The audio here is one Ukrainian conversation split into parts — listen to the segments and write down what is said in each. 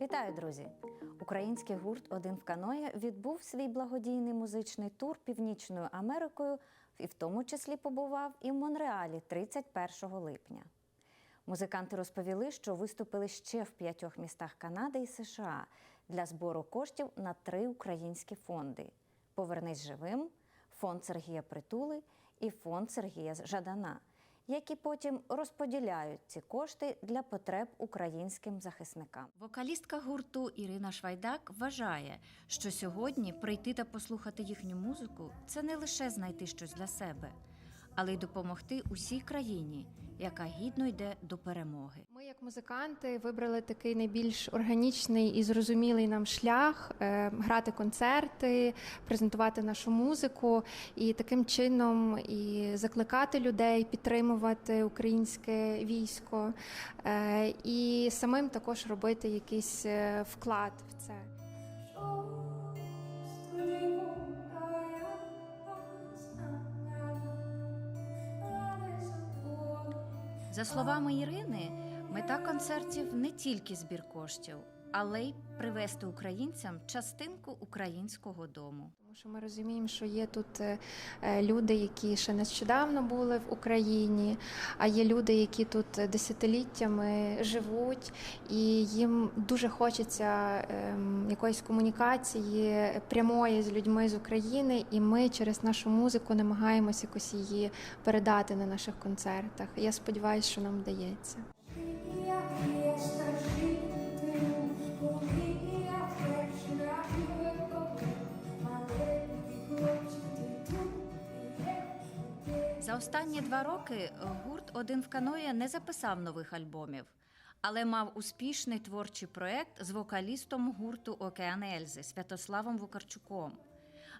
Вітаю, друзі! Український гурт Один в каної відбув свій благодійний музичний тур Північною Америкою і в тому числі побував і в Монреалі 31 липня. Музиканти розповіли, що виступили ще в п'ятьох містах Канади і США для збору коштів на три українські фонди: Повернись живим, фонд Сергія Притули і фонд Сергія Жадана, які потім розподіляють ці кошти для потреб українським захисникам. Вокалістка гурту Ірина Швайдак вважає, що сьогодні прийти та послухати їхню музику це не лише знайти щось для себе, але й допомогти усій країні, яка гідно йде до перемоги. Як музиканти, вибрали такий найбільш органічний і зрозумілий нам шлях е, грати концерти, презентувати нашу музику і таким чином і закликати людей підтримувати українське військо, е, і самим також робити якийсь е, вклад в це. За словами Ірини, мета концертів не тільки збір коштів, але й привести українцям частинку українського дому. Тому що ми розуміємо, що є тут е, е, люди, які ще нещодавно були в Україні, а є люди, які тут десятиліттями живуть, і їм дуже хочеться ем, якоїсь комунікації прямої з людьми з України, і ми через нашу музику намагаємося якось її передати на наших концертах. Я сподіваюся, що нам вдається. За останні два роки гурт Один в каної не записав нових альбомів, але мав успішний творчий проект з вокалістом гурту Океан Ельзи Святославом Вукарчуком.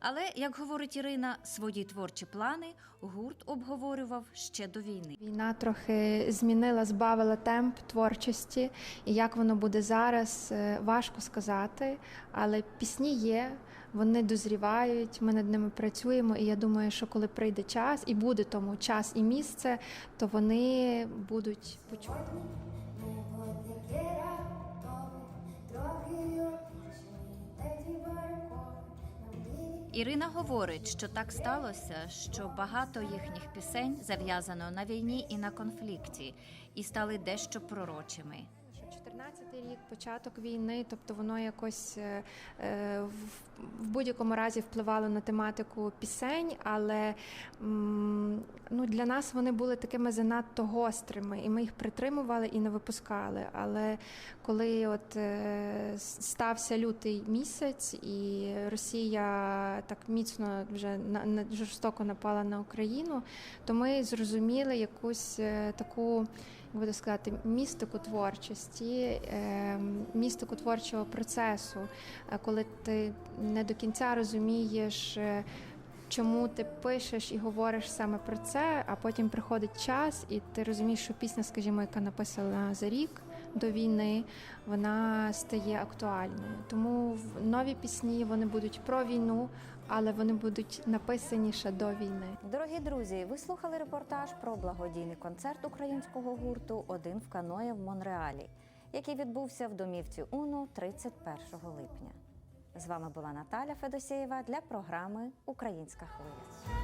Але, як говорить Ірина, свої творчі плани гурт обговорював ще до війни. Війна трохи змінила, збавила темп творчості, і як воно буде зараз, е, важко сказати. Але пісні є, вони дозрівають, ми над ними працюємо. І я думаю, що коли прийде час, і буде тому час і місце, то вони будуть диві Ірина говорить, що так сталося, що багато їхніх пісень зав'язано на війні і на конфлікті, і стали дещо пророчими. Що 14-й рік, початок війни, тобто воно якось е, е, в, будь-якому разі впливало на тематику пісень, але ну, для нас вони були такими занадто гострими, і ми їх притримували і не випускали. Але коли от е, стався лютий місяць, і Росія так міцно вже жорстоко напала на Україну, то ми зрозуміли якусь таку буду сказати, містику творчості, е, містику творчого процесу, Е, коли ти не до кінця розумієш. е, Чому ти пишеш і говориш саме про це, а потім приходить час, і ти розумієш, що пісня, скажімо, яка написана за рік до війни, вона стає актуальною. Тому нові пісні вони будуть про війну, але вони будуть написані ще до війни. Дорогі друзі, ви слухали репортаж про благодійний концерт українського гурту Один в каної в Монреалі, який відбувся в домівці Уну 31 липня. З вами була Наталя Федосєєва для програми Українська хвиля.